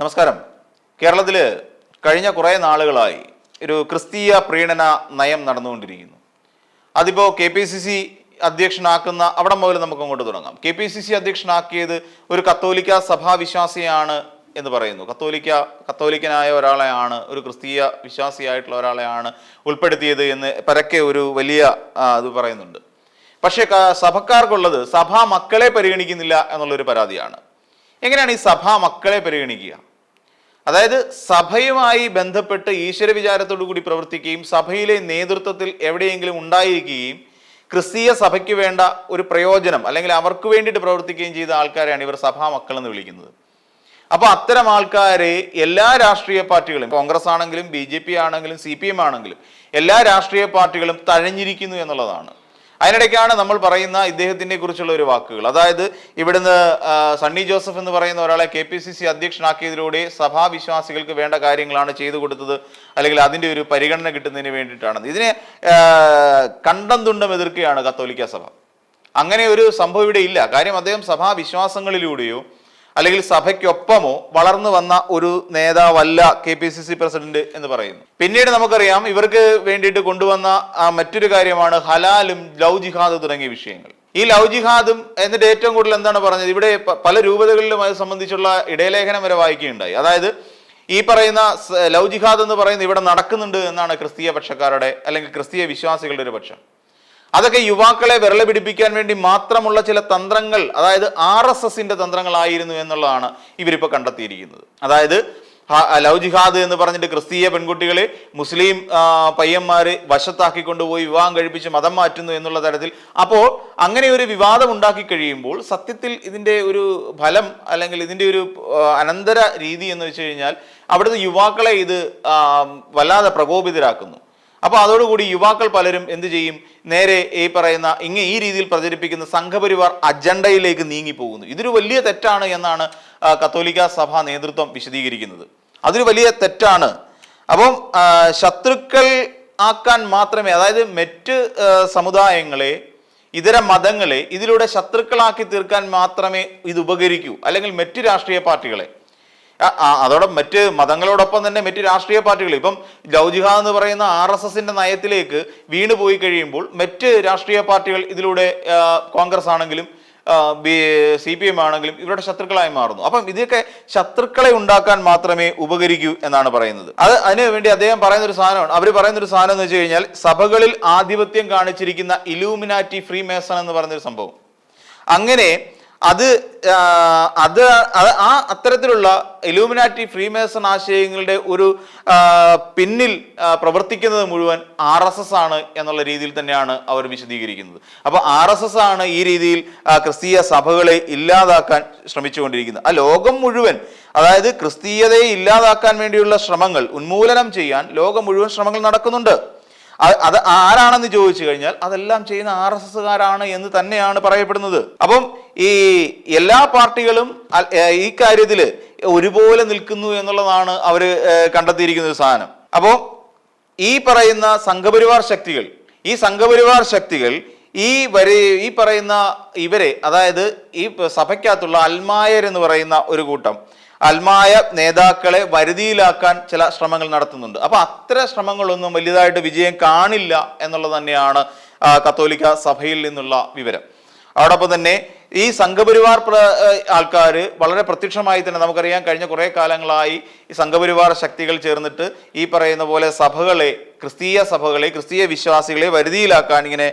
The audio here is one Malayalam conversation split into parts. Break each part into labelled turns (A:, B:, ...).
A: നമസ്കാരം. കേരളത്തിൽ കഴിഞ്ഞ കുറേ നാളുകളായി ഒരു ക്രിസ്തീയ പ്രീണന നയം നടന്നുകൊണ്ടിരിക്കുന്നു. അതിപ്പോൾ കെ പി സി സി അധ്യക്ഷനാക്കുന്ന അവിടെ മുതൽ നമുക്ക് അങ്ങോട്ട് തുടങ്ങാം. കെ പി സി സി അധ്യക്ഷനാക്കിയത് ഒരു കത്തോലിക്ക സഭാവിശ്വാസിയാണ് എന്ന് പറയുന്നു. കത്തോലിക്ക കത്തോലിക്കനായ ഒരാളെയാണ് ഒരു ക്രിസ്തീയ വിശ്വാസിയായിട്ടുള്ള ഒരാളെയാണ് ഉൾപ്പെടുത്തിയത് എന്ന് പരക്കെ ഒരു വലിയ ഇത് പറയുന്നുണ്ട്. പക്ഷേ സഭക്കാർക്കുള്ളത് സഭാ മക്കളെ പരിഗണിക്കുന്നില്ല എന്നുള്ളൊരു പരാതിയാണ്. എങ്ങനെയാണ് ഈ സഭാ മക്കളെ പരിഗണിക്കുക? അതായത് സഭയുമായി ബന്ധപ്പെട്ട് ഈശ്വര വിചാരത്തോടു കൂടി പ്രവർത്തിക്കുകയും സഭയിലെ നേതൃത്വത്തിൽ എവിടെയെങ്കിലും ഉണ്ടായിരിക്കുകയും ക്രിസ്തീയ സഭയ്ക്ക് വേണ്ട ഒരു പ്രയോജനം അല്ലെങ്കിൽ അവർക്ക് വേണ്ടിയിട്ട് പ്രവർത്തിക്കുകയും ചെയ്ത ആൾക്കാരെയാണ് ഇവർ സഭാ മക്കൾ എന്ന് വിളിക്കുന്നത്. അപ്പൊ അത്തരം ആൾക്കാരെ എല്ലാ രാഷ്ട്രീയ പാർട്ടികളും കോൺഗ്രസ് ആണെങ്കിലും ബി ആണെങ്കിലും സി ആണെങ്കിലും എല്ലാ രാഷ്ട്രീയ പാർട്ടികളും തഴഞ്ഞിരിക്കുന്നു എന്നുള്ളതാണ്. അതിനിടയ്ക്കാണ് നമ്മൾ പറയുന്ന ഇദ്ദേഹത്തിനെ കുറിച്ചുള്ള ഒരു വാക്കുകൾ. അതായത് ഇവിടുന്ന് സണ്ണി ജോസഫ് എന്ന് പറയുന്ന ഒരാളെ കെ പി സി സി അധ്യക്ഷനാക്കിയതിലൂടെ സഭാവിശ്വാസികൾക്ക് വേണ്ട കാര്യങ്ങളാണ് ചെയ്തു കൊടുത്തത് അല്ലെങ്കിൽ അതിന്റെ ഒരു പരിഗണന കിട്ടുന്നതിന് വേണ്ടിയിട്ടാണ്. ഇതിനെ കണ്ടം തുണ്ടം എതിർക്കുകയാണ് കത്തോലിക്ക സഭ. അങ്ങനെ ഒരു സംഭവം ഇവിടെ ഇല്ല. കാര്യം അദ്ദേഹം സഭാവിശ്വാസങ്ങളിലൂടെയോ അല്ലെങ്കിൽ സഭയ്ക്കൊപ്പമോ വളർന്നു വന്ന ഒരു നേതാവല്ല K P C C president എന്ന് പറയുന്നു. പിന്നീട് നമുക്കറിയാം ഇവർക്ക് വേണ്ടിയിട്ട് കൊണ്ടുവന്ന മറ്റൊരു കാര്യമാണ് ഹലാലും ലവ് ജിഹാദ് തുടങ്ങിയ വിഷയങ്ങൾ. ഈ ലവ് ജിഹാദും എന്നിട്ട് ഏറ്റവും കൂടുതൽ എന്താണ് പറഞ്ഞത്? ഇവിടെ പല രൂപതകളിലും അത് സംബന്ധിച്ചുള്ള ഇടയലേഖനം വരെ വായിക്കുകയുണ്ടായി. അതായത് ഈ പറയുന്ന ലവ് ജിഹാദ് എന്ന് പറയുന്നത് ഇവിടെ നടക്കുന്നുണ്ട് എന്നാണ് ക്രിസ്തീയ പക്ഷക്കാരുടെ അല്ലെങ്കിൽ ക്രിസ്തീയ വിശ്വാസികളുടെ ഒരു പക്ഷം. അതൊക്കെ യുവാക്കളെ വിരള പിടിപ്പിക്കാൻ വേണ്ടി മാത്രമുള്ള ചില തന്ത്രങ്ങൾ അതായത് ആർ എസ് എസിന്റെ തന്ത്രങ്ങളായിരുന്നു എന്നുള്ളതാണ് ഇവരിപ്പോൾ കണ്ടെത്തിയിരിക്കുന്നത്. അതായത് ലവ് ജിഹാദ് എന്ന് പറഞ്ഞിട്ട് ക്രിസ്തീയ പെൺകുട്ടികളെ മുസ്ലിം പയ്യന്മാരെ വശത്താക്കി കൊണ്ടുപോയി വിവാഹം കഴിപ്പിച്ച് മതം മാറ്റുന്നു എന്നുള്ള തരത്തിൽ. അപ്പോൾ അങ്ങനെ ഒരു വിവാദം ഉണ്ടാക്കി കഴിയുമ്പോൾ സത്യത്തിൽ ഇതിന്റെ ഒരു ഫലം അല്ലെങ്കിൽ ഇതിന്റെ ഒരു അനന്തര രീതി എന്ന് വെച്ച് കഴിഞ്ഞാൽ അവിടുത്തെ യുവാക്കളെ ഇത് വല്ലാതെ പ്രകോപിതരാക്കുന്നു. അപ്പൊ അതോടുകൂടി യുവാക്കൾ പലരും എന്ത് ചെയ്യും? നേരെ ഈ പറയുന്ന ഇങ്ങനെ ഈ രീതിയിൽ പ്രചരിപ്പിക്കുന്ന സംഘപരിവാർ അജണ്ടയിലേക്ക് നീങ്ങി പോകുന്നു ഇതൊരു വലിയ തെറ്റാണ് എന്നാണ് കത്തോലിക്ക സഭ നേതൃത്വം വിശദീകരിക്കുന്നത്. അതൊരു വലിയ തെറ്റാണ്. അപ്പം ശത്രുക്കൾ ആക്കാൻ മാത്രമേ അതായത് മറ്റ് സമുദായങ്ങളെ ഇതര മതങ്ങളെ ഇതിലൂടെ ശത്രുക്കളാക്കി തീർക്കാൻ മാത്രമേ ഇത് ഉപകരിക്കൂ. അല്ലെങ്കിൽ മറ്റ് രാഷ്ട്രീയ പാർട്ടികളെ. അതോടൊപ്പം മറ്റ് മതങ്ങളോടൊപ്പം തന്നെ മറ്റ് രാഷ്ട്രീയ പാർട്ടികൾ. ഇപ്പം ലൗജിഹ എന്ന് പറയുന്ന ആർ എസ് എസിന്റെ നയത്തിലേക്ക് വീണ് പോയി കഴിയുമ്പോൾ മറ്റ് രാഷ്ട്രീയ പാർട്ടികൾ ഇതിലൂടെ കോൺഗ്രസ് ആണെങ്കിലും സി പി എം ആണെങ്കിലും ഇവരുടെ ശത്രുക്കളായി മാറുന്നു. അപ്പം ഇതൊക്കെ ശത്രുക്കളെ ഉണ്ടാക്കാൻ മാത്രമേ ഉപകരിക്കൂ എന്നാണ് പറയുന്നത്. അത് അതിനു വേണ്ടി അദ്ദേഹം പറയുന്ന ഒരു സാധനമാണ്. അവർ പറയുന്ന ഒരു സാധനം എന്ന് വെച്ച് കഴിഞ്ഞാൽ സഭകളിൽ ആധിപത്യം കാണിച്ചിരിക്കുന്ന ഇലൂമിനാറ്റി ഫ്രീ മേസൺ എന്ന് പറയുന്നൊരു സംഭവം. അങ്ങനെ അത് അത് ആ അത്തരത്തിലുള്ള ഇലൂമിനാറ്റി ഫ്രീമേസൺ ആശയങ്ങളുടെ ഒരു പിന്നിൽ പ്രവർത്തിക്കുന്നത് മുഴുവൻ ആർ എസ് എസ് ആണ് എന്നുള്ള രീതിയിൽ തന്നെയാണ് അവർ വിശദീകരിക്കുന്നത്. അപ്പോൾ ആർ എസ് എസ് ആണ് ഈ രീതിയിൽ ക്രിസ്തീയ സഭകളെ ഇല്ലാതാക്കാൻ ശ്രമിച്ചുകൊണ്ടിരിക്കുന്നത്. ആ ലോകം മുഴുവൻ അതായത് ക്രിസ്തീയതയെ ഇല്ലാതാക്കാൻ വേണ്ടിയുള്ള ശ്രമങ്ങൾ ഉന്മൂലനം ചെയ്യാൻ ലോകം മുഴുവൻ ശ്രമങ്ങൾ നടക്കുന്നുണ്ട്. അത് ആരാണെന്ന് ചോദിച്ചു കഴിഞ്ഞാൽ അതെല്ലാം ചെയ്യുന്ന ആർ എസ് എസ്സുകാരാണ് എന്ന് തന്നെയാണ് പറയപ്പെടുന്നത്. അപ്പം ഈ എല്ലാ പാർട്ടികളും ഈ കാര്യത്തിൽ ഒരുപോലെ നിൽക്കുന്നു എന്നുള്ളതാണ് അവർ കണ്ടെത്തിയിരിക്കുന്ന സാധനം. അപ്പോൾ ഈ പറയുന്ന സംഘപരിവാർ ശക്തികൾ ഈ സംഘപരിവാർ ശക്തികൾ ഈ വരെ ഈ പറയുന്ന ഇവരെ അതായത് ഈ സഭയ്ക്കകത്തുള്ള അൽമായർ എന്ന് പറയുന്ന ഒരു കൂട്ടം അൽമായ നേതാക്കളെ വരുതിയിലാക്കാൻ ചില ശ്രമങ്ങൾ നടത്തുന്നുണ്ട്. അപ്പൊ അത്തര ശ്രമങ്ങളൊന്നും വലിയതായിട്ട് വിജയം കാണില്ല എന്നുള്ളത് തന്നെയാണ് കത്തോലിക്ക സഭയിൽ നിന്നുള്ള വിവരം. അതോടൊപ്പം തന്നെ ഈ സംഘപരിവാർ ആൾക്കാർ വളരെ പ്രത്യക്ഷമായി തന്നെ നമുക്കറിയാം കഴിഞ്ഞ കുറേ കാലങ്ങളായി ഈ സംഘപരിവാർ ശക്തികൾ ചേർന്നിട്ട് ഈ പറയുന്ന പോലെ സഭകളെ ക്രിസ്തീയ സഭകളെ ക്രിസ്തീയ വിശ്വാസികളെ വരുതിയിലാക്കാൻ ഇങ്ങനെ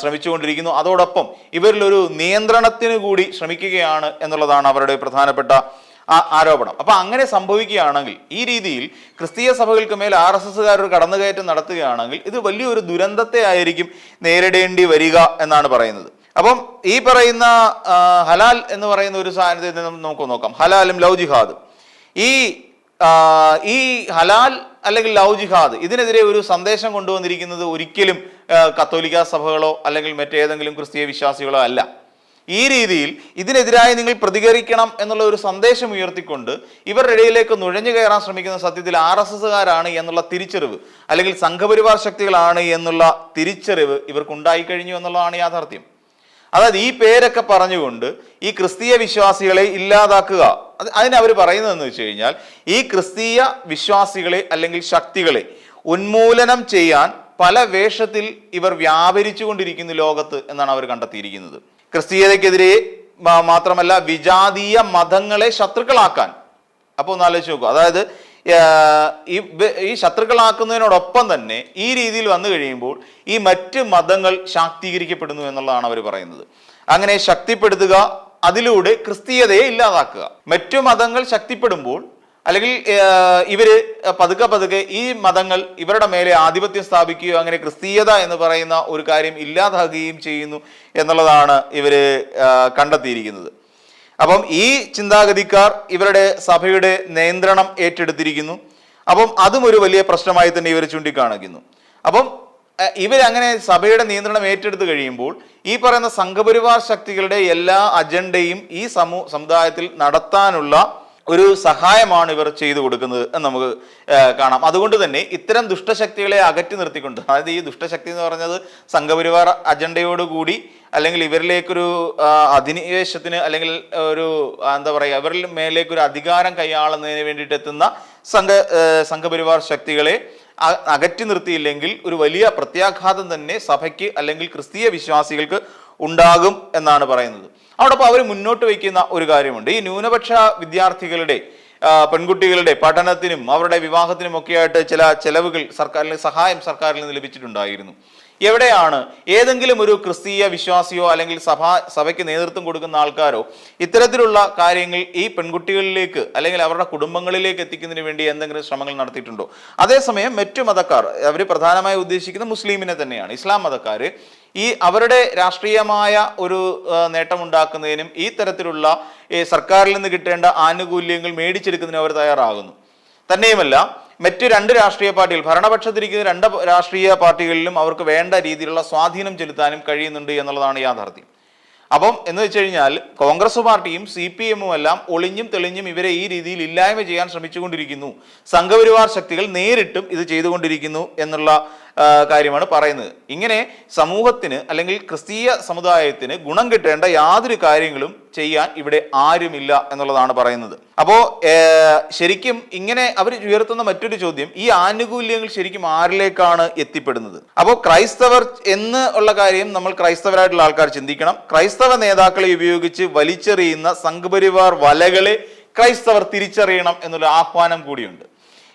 A: ശ്രമിച്ചുകൊണ്ടിരിക്കുന്നു. അതോടൊപ്പം ഇവരിലൊരു നിയന്ത്രണത്തിന് കൂടി ശ്രമിക്കുകയാണ് എന്നുള്ളതാണ് അവരുടെ പ്രധാനപ്പെട്ട ആരോപണം. അപ്പൊ അങ്ങനെ സംഭവിക്കുകയാണെങ്കിൽ ഈ രീതിയിൽ ക്രിസ്തീയ സഭകൾക്ക് മേൽ ആർ എസ് എസ്സുകാർ ഒരു കടന്നുകയറ്റം നടത്തുകയാണെങ്കിൽ ഇത് വലിയൊരു ദുരന്തത്തെ ആയിരിക്കും നേരിടേണ്ടി വരിക എന്നാണ് പറയുന്നത്. അപ്പം ഈ പറയുന്ന ഹലാൽ എന്ന് പറയുന്ന ഒരു സാധനത്തിൽ നിന്ന് നമുക്ക് നോക്കാം. ഹലാലും ലവ് ജിഹാദും. ഈ ഈ ഹലാൽ അല്ലെങ്കിൽ ലവ് ജിഹാദ് ഇതിനെതിരെ ഒരു സന്ദേശം കൊണ്ടുവന്നിരിക്കുന്നത് ഒരിക്കലും കത്തോലിക്ക സഭകളോ അല്ലെങ്കിൽ മറ്റേതെങ്കിലും ക്രിസ്തീയ വിശ്വാസികളോ അല്ല. ഈ രീതിയിൽ ഇതിനെതിരായി നിങ്ങൾ പ്രതികരിക്കണം എന്നുള്ള ഒരു സന്ദേശം ഉയർത്തിക്കൊണ്ട് ഇവരുടെ ഇടയിലേക്ക് നുഴഞ്ഞു കയറാൻ ശ്രമിക്കുന്ന സത്യത്തിൽ ആർ എസ് എസ്സുകാരാണ് എന്നുള്ള തിരിച്ചറിവ് അല്ലെങ്കിൽ സംഘപരിവാർ ശക്തികളാണ് എന്നുള്ള തിരിച്ചറിവ് ഇവർക്കുണ്ടായി കഴിഞ്ഞു എന്നുള്ളതാണ് യാഥാർത്ഥ്യം. അതായത് ഈ പേരൊക്കെ പറഞ്ഞുകൊണ്ട് ഈ ക്രിസ്തീയ വിശ്വാസികളെ ഇല്ലാതാക്കുക. അത് അതിന് അവർ പറയുന്നതെന്ന് വെച്ച് കഴിഞ്ഞാൽ ഈ ക്രിസ്തീയ വിശ്വാസികളെ അല്ലെങ്കിൽ ശക്തികളെ ഉന്മൂലനം ചെയ്യാൻ പല വേഷത്തിൽ ഇവർ വ്യാപരിച്ചു കൊണ്ടിരിക്കുന്നു ലോകത്ത് എന്നാണ് അവർ കണ്ടെത്തിയിരിക്കുന്നത്. ക്രിസ്തീയതയ്ക്കെതിരെ മാത്രമല്ല വിജാതീയ മതങ്ങളെ ശത്രുക്കളാക്കാൻ. അപ്പോൾ ഒന്ന് ആലോചിച്ച് നോക്കുക അതായത് ഈ ഈ ശത്രുക്കളാക്കുന്നതിനോടൊപ്പം തന്നെ ഈ രീതിയിൽ വന്നു കഴിയുമ്പോൾ ഈ മറ്റ് മതങ്ങൾ ശാക്തീകരിക്കപ്പെടുന്നു എന്നുള്ളതാണ് അവർ പറയുന്നത്. അങ്ങനെ ശക്തിപ്പെടുത്തുക അതിലൂടെ ക്രിസ്തീയതയെ ഇല്ലാതാക്കുക. മറ്റു മതങ്ങൾ ശക്തിപ്പെടുമ്പോൾ അല്ലെങ്കിൽ ഇവർ പതുക്കെ പതുക്കെ ഈ മതങ്ങൾ ഇവരുടെ മേലെ ആധിപത്യം സ്ഥാപിക്കുകയോ അങ്ങനെ ക്രിസ്തീയത എന്ന് പറയുന്ന ഒരു കാര്യം ഇല്ലാതാകുകയും ചെയ്യുന്നു എന്നുള്ളതാണ് ഇവർ ആ, കണ്ടെത്തിയിരിക്കുന്നത്. അപ്പം ഈ ചിന്താഗതിക്കാർ ഇവരുടെ സഭയുടെ നിയന്ത്രണം ഏറ്റെടുത്തിരിക്കുന്നു. അപ്പം അതും ഒരു വലിയ പ്രശ്നമായി തന്നെ ഇവർ ചൂണ്ടിക്കാണിക്കുന്നു. അപ്പം ഇവരങ്ങനെ സഭയുടെ നിയന്ത്രണം ഏറ്റെടുത്തു കഴിയുമ്പോൾ ഈ പറയുന്ന സംഘപരിവാർ ശക്തികളുടെ എല്ലാ അജണ്ടയും ഈ സമൂ സമുദായത്തിൽ നടത്താനുള്ള ഒരു സഹായമാണ് ഇവർ ചെയ്തു കൊടുക്കുന്നത് എന്ന് നമുക്ക് കാണാം. അതുകൊണ്ട് തന്നെ ഇത്തരം ദുഷ്ടശക്തികളെ അകറ്റി നിർത്തിക്കൊണ്ട് അതായത് ഈ ദുഷ്ടശക്തി എന്ന് പറഞ്ഞത് സംഘപരിവാർ അജണ്ടയോടുകൂടി അല്ലെങ്കിൽ ഇവരിലേക്കൊരു അധിനിവേശത്തിന് അല്ലെങ്കിൽ ഒരു എന്താ പറയുക ഇവരിൽ മേലേക്കൊരു അധികാരം കൈയാളുന്നതിന് വേണ്ടിയിട്ട് എത്തുന്ന സംഘ സംഘപരിവാർ ശക്തികളെ അകറ്റി നിർത്തിയില്ലെങ്കിൽ ഒരു വലിയ പ്രത്യാഘാതം തന്നെ സഭയ്ക്ക് അല്ലെങ്കിൽ ക്രിസ്തീയ വിശ്വാസികൾക്ക് ഉണ്ടാകും എന്നാണ് പറയുന്നത്. അതോടൊപ്പം അവർ മുന്നോട്ട് വയ്ക്കുന്ന ഒരു കാര്യമുണ്ട്. ഈ ന്യൂനപക്ഷ വിദ്യാർത്ഥികളുടെ പെൺകുട്ടികളുടെ പഠനത്തിനും അവരുടെ വിവാഹത്തിനും ഒക്കെയായിട്ട് ചില ചെലവുകൾ സർക്കാരിന് സഹായം സർക്കാരിൽ നിന്ന് ലഭിച്ചിട്ടുണ്ടായിരുന്നു. എവിടെയാണ് ഏതെങ്കിലും ഒരു ക്രിസ്തീയ വിശ്വാസിയോ അല്ലെങ്കിൽ സഭ സഭയ്ക്ക് നേതൃത്വം കൊടുക്കുന്ന ആൾക്കാരോ ഇത്തരത്തിലുള്ള കാര്യങ്ങൾ ഈ പെൺകുട്ടികളിലേക്ക് അല്ലെങ്കിൽ അവരുടെ കുടുംബങ്ങളിലേക്ക് എത്തിക്കുന്നതിന് വേണ്ടി എന്തെങ്കിലും ശ്രമങ്ങൾ നടത്തിയിട്ടുണ്ടോ? അതേസമയം മറ്റു മതക്കാർ അവർ പ്രധാനമായി ഉദ്ദേശിക്കുന്ന മുസ്ലിമിനെ തന്നെയാണ്. ഇസ്ലാം മതക്കാർ ഈ അവരുടെ രാഷ്ട്രീയമായ ഒരു നേട്ടമുണ്ടാക്കുന്നതിനും ഈ തരത്തിലുള്ള സർക്കാരിൽ നിന്ന് കിട്ടേണ്ട ആനുകൂല്യങ്ങൾ മേടിച്ചെടുക്കുന്നതിനും അവർ തയ്യാറാകുന്നു. തന്നെയുമല്ല മറ്റ് രണ്ട് രാഷ്ട്രീയ പാർട്ടികൾ ഭരണപക്ഷത്തിരിക്കുന്ന രണ്ട് രാഷ്ട്രീയ പാർട്ടികളിലും അവർക്ക് വേണ്ട രീതിയിലുള്ള സ്വാധീനം ചെലുത്താനും കഴിയുന്നുണ്ട് എന്നുള്ളതാണ് യാഥാർത്ഥ്യം. അപ്പം എന്ന് വെച്ച് കഴിഞ്ഞാൽ കോൺഗ്രസ് പാർട്ടിയും സി പി എമ്മും എല്ലാം ഒളിഞ്ഞും തെളിഞ്ഞും ഇവരെ ഈ രീതിയിൽ ഇല്ലായ്മ ചെയ്യാൻ ശ്രമിച്ചുകൊണ്ടിരിക്കുന്നു. സംഘപരിവാർ ശക്തികൾ നേരിട്ടും ഇത് ചെയ്തുകൊണ്ടിരിക്കുന്നു എന്നുള്ള കാര്യമാണ് പറയുന്നത്. ഇങ്ങനെ സമൂഹത്തിന് അല്ലെങ്കിൽ ക്രിസ്തീയ സമുദായത്തിന് ഗുണം കിട്ടേണ്ട യാതൊരു കാര്യങ്ങളും ചെയ്യാൻ ഇവിടെ ആരുമില്ല എന്നുള്ളതാണ് പറയുന്നത്. അപ്പോൾ ശരിക്കും ഇങ്ങനെ അവർ ഉയർത്തുന്ന മറ്റൊരു ചോദ്യം ഈ ആനുകൂല്യങ്ങൾ ശരിക്കും ആരിലേക്കാണ് എത്തിപ്പെടുന്നത്? അപ്പോൾ ക്രൈസ്തവർ എന്ന് ഉള്ള കാര്യം നമ്മൾ ക്രൈസ്തവരായിട്ടുള്ള ആൾക്കാർ ചിന്തിക്കണം. ക്രൈസ്തവ നേതാക്കളെ ഉപയോഗിച്ച് വലിച്ചെറിയുന്ന സംഘപരിവാർ വലകളെ ക്രൈസ്തവർ തിരിച്ചറിയണം എന്നുള്ള ആഹ്വാനം കൂടിയുണ്ട്.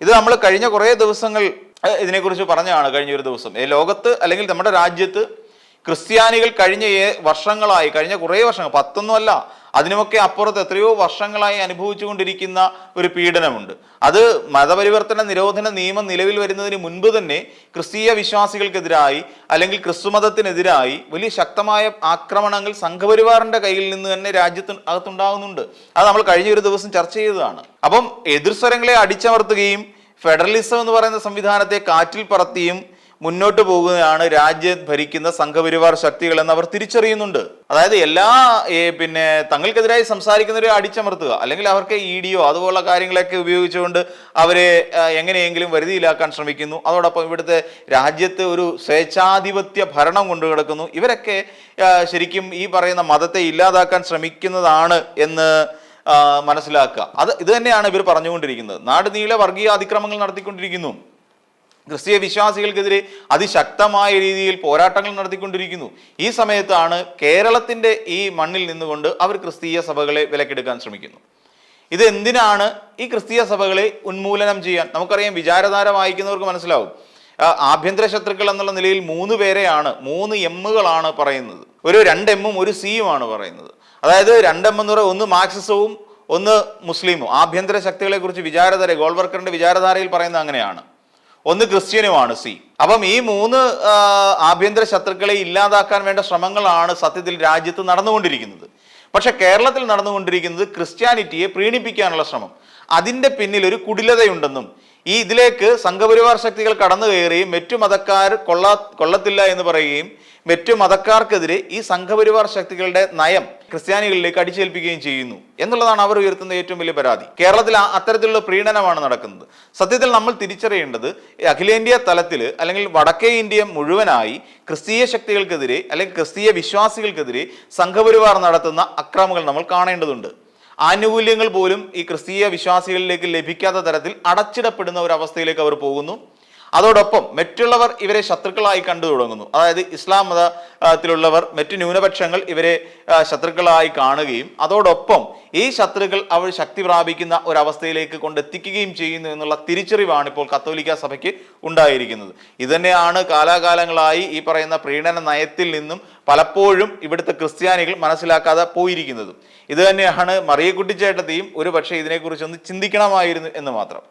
A: ഇത് നമ്മൾ കഴിഞ്ഞ കുറേ ദിവസങ്ങൾ ഇതിനെക്കുറിച്ച് പറഞ്ഞതാണ് കഴിഞ്ഞ ഒരു ദിവസം. ഈ ലോകത്ത് അല്ലെങ്കിൽ നമ്മുടെ രാജ്യത്ത് ക്രിസ്ത്യാനികൾ കഴിഞ്ഞ വർഷങ്ങളായി കഴിഞ്ഞ കുറേ വർഷങ്ങൾ പത്തൊന്നുമല്ല അതിനുമൊക്കെ അപ്പുറത്ത് എത്രയോ വർഷങ്ങളായി അനുഭവിച്ചുകൊണ്ടിരിക്കുന്ന ഒരു പീഡനമുണ്ട്. അത് മതപരിവർത്തന നിരോധന നിയമം നിലവിൽ വരുന്നതിന് മുൻപ് തന്നെ ക്രിസ്തീയ വിശ്വാസികൾക്കെതിരായി അല്ലെങ്കിൽ ക്രിസ്തുമതത്തിനെതിരായി വലിയ ശക്തമായ ആക്രമണങ്ങൾ സംഘപരിവാറിന്റെ കയ്യിൽ നിന്ന് തന്നെ രാജ്യത്ത് അകത്തുണ്ടാകുന്നുണ്ട്. അത് നമ്മൾ കഴിഞ്ഞ ഒരു ദിവസം ചർച്ച ചെയ്തതാണ്. അപ്പം എതിർസ്വരങ്ങളെ അടിച്ചമർത്തുകയും ഫെഡറലിസം എന്ന് പറയുന്ന സംവിധാനത്തെ കാറ്റിൽ പറത്തിയും മുന്നോട്ട് പോകുന്നതാണ് രാജ്യം ഭരിക്കുന്ന സംഘപരിവാർ ശക്തികൾ എന്ന് അവർ തിരിച്ചറിയുന്നുണ്ട്. അതായത് എല്ലാ പിന്നെ തങ്ങൾക്കെതിരായി സംസാരിക്കുന്നവരെ അടിച്ചമർത്തുക അല്ലെങ്കിൽ അവർക്ക് ഇ ഡിയോ അതുപോലുള്ള കാര്യങ്ങളൊക്കെ ഉപയോഗിച്ചുകൊണ്ട് അവരെ എങ്ങനെയെങ്കിലും വരുതിയിലാക്കാൻ ശ്രമിക്കുന്നു. അതോടൊപ്പം ഇവിടുത്തെ രാജ്യത്ത് ഒരു സ്വേച്ഛാധിപത്യ ഭരണം കൊണ്ടു കിടക്കുന്നു. ഇവരൊക്കെ ശരിക്കും ഈ പറയുന്ന മതത്തെ ഇല്ലാതാക്കാൻ ശ്രമിക്കുന്നതാണ് എന്ന് മനസ്സിലാക്കുക. അത് ഇത് തന്നെയാണ് ഇവർ പറഞ്ഞുകൊണ്ടിരിക്കുന്നത്. നാട് നീളെ വർഗീയ അതിക്രമങ്ങൾ നടത്തിക്കൊണ്ടിരിക്കുന്നു. ക്രിസ്തീയ വിശ്വാസികൾക്കെതിരെ അതിശക്തമായ രീതിയിൽ പോരാട്ടങ്ങൾ നടത്തിക്കൊണ്ടിരിക്കുന്നു. ഈ സമയത്താണ് കേരളത്തിന്റെ ഈ മണ്ണിൽ നിന്നുകൊണ്ട് അവർ ക്രിസ്തീയ സഭകളെ വിലക്കെടുക്കാൻ ശ്രമിക്കുന്നു. ഇത് എന്തിനാണ് ഈ ക്രിസ്തീയ സഭകളെ ഉന്മൂലനം ചെയ്യാൻ? നമുക്കറിയാം വിചാരധാര വായിക്കുന്നവർക്ക് മനസ്സിലാവും. ആഭ്യന്തര ശത്രുക്കൾ എന്നുള്ള നിലയിൽ മൂന്ന് പേരെയാണ് മൂന്ന് എമ്മുകളാണ് പറയുന്നത്. ഒരു രണ്ട് എമ്മും ഒരു സിയുമാണ് പറയുന്നത്. അതായത് രണ്ട് എന്ന് പറയുന്നത് ഒന്ന് മാർക്സിസവും ഒന്ന് മുസ്ലിമും. ആഭ്യന്തര ശക്തികളെ കുറിച്ച് വിചാരധാര ഗോൾവർക്കറിന്റെ വിചാരധാരയിൽ പറയുന്നത് അങ്ങനെയാണ്. ഒന്ന് ക്രിസ്ത്യനുമാണ് സി. അപ്പം ഈ മൂന്ന് ആഭ്യന്തര ശത്രുക്കളെ ഇല്ലാതാക്കാൻ വേണ്ട ശ്രമങ്ങളാണ് സത്യത്തിൽ രാജ്യത്ത് നടന്നുകൊണ്ടിരിക്കുന്നത്. പക്ഷെ കേരളത്തിൽ നടന്നുകൊണ്ടിരിക്കുന്നത് ക്രിസ്ത്യാനിറ്റിയെ പ്രീണിപ്പിക്കാനുള്ള ശ്രമം. അതിന്റെ പിന്നിൽ ഒരു കുടിലതയുണ്ടെന്നും ഈ ഇതിലേക്ക് സംഘപരിവാർ ശക്തികൾ കടന്നു കയറുകയും മറ്റു മതക്കാർ കൊള്ള കൊള്ളത്തില്ല എന്ന് പറയുകയും മറ്റു മതക്കാർക്കെതിരെ ഈ സംഘപരിവാർ ശക്തികളുടെ നയം ക്രിസ്ത്യാനികളിലേക്ക് അടിച്ചേൽപ്പിക്കുകയും ചെയ്യുന്നു എന്നുള്ളതാണ് അവർ ഉയർത്തുന്ന ഏറ്റവും വലിയ പരാതി. കേരളത്തിൽ അത്തരത്തിലുള്ള പ്രീണനമാണ് നടക്കുന്നത്. സത്യത്തിൽ നമ്മൾ തിരിച്ചറിയേണ്ടത് അഖിലേന്ത്യാ തലത്തിൽ അല്ലെങ്കിൽ വടക്കേ ഇന്ത്യ മുഴുവനായി ക്രിസ്തീയ ശക്തികൾക്കെതിരെ അല്ലെങ്കിൽ ക്രിസ്തീയ വിശ്വാസികൾക്കെതിരെ സംഘപരിവാർ നടത്തുന്ന അക്രമങ്ങൾ നമ്മൾ കാണേണ്ടതുണ്ട്. ആനുകൂല്യങ്ങൾ പോലും ഈ ക്രിസ്തീയ വിശ്വാസികളിലേക്ക് ലഭിക്കാത്ത തരത്തിൽ അടച്ചിടപ്പെടുന്ന ഒരു അവസ്ഥയിലേക്ക് അവർ പോകുന്നു. അതോടൊപ്പം മറ്റുള്ളവർ ഇവരെ ശത്രുക്കളായി കണ്ടു തുടങ്ങുന്നു. അതായത് ഇസ്ലാം മതത്തിലുള്ളവർ മറ്റു ന്യൂനപക്ഷങ്ങൾ ഇവരെ ശത്രുക്കളായി കാണുകയും അതോടൊപ്പം ഈ ശത്രുക്കൾ അവർ ശക്തി പ്രാപിക്കുന്ന ഒരവസ്ഥയിലേക്ക് കൊണ്ടെത്തിക്കുകയും ചെയ്യുന്നു എന്നുള്ള തിരിച്ചറിവാണ് ഇപ്പോൾ കത്തോലിക്ക സഭയ്ക്ക് ഉണ്ടായിരിക്കുന്നത്. ഇതുതന്നെയാണ് കാലാകാലങ്ങളായി ഈ പറയുന്ന പ്രീണന നയത്തിൽ നിന്നും പലപ്പോഴും ഇവിടുത്തെ ക്രിസ്ത്യാനികൾ മനസ്സിലാക്കാതെ പോയിരിക്കുന്നതും. ഇതുതന്നെയാണ് മറിയക്കുട്ടിച്ചേട്ടത്തെയും ഒരു പക്ഷേ ഇതിനെക്കുറിച്ചൊന്ന് ചിന്തിക്കണമായിരുന്നു എന്ന് മാത്രം.